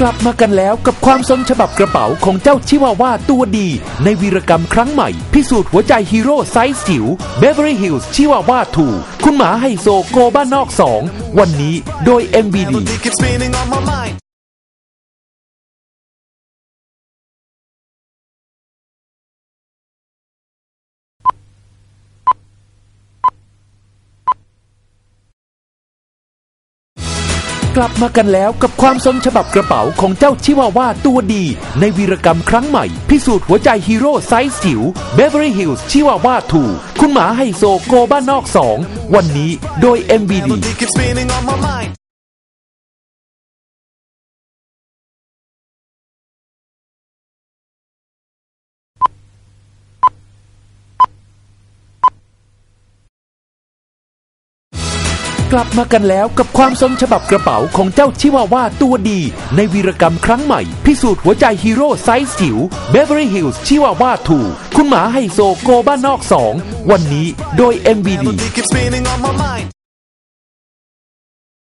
กลับมากันแล้วกับความทรงฉบับกระเป๋าของเจ้าชิวาว่าตัวดี ในวีรกรรมครั้งใหม่ พิสูจน์หัวใจฮีโร่ไซส์จิ๋ว Beverly Hills ชิวาว่า2คุณหมาไฮโซโกบ้านนอก 2 วันนี้โดย MBD กลับมากันแล้วกับความทรงฉบับกระเป๋าของเจ้าชิวาว่าตัวดี ในวีรกรรมครั้งใหม่ พิสูจน์หัวใจฮีโร่ไซส์จิ๋ว Beverly Hills ชิวาว่า2คุณหมาไฮโซโกบ้านนอก 2 วันนี้โดย MBD กลับมากันแล้วกับความทรงฉบับกระเป๋าของเจ้าชิวาว่าตัวดี ในวีรกรรมครั้งใหม่ พิสูจน์หัวใจฮีโร่ไซส์จิ๋ว Beverly Hills ชิวาว่า2คุณหมาไฮโซโกบ้านนอก 2 วันนี้โดย MBD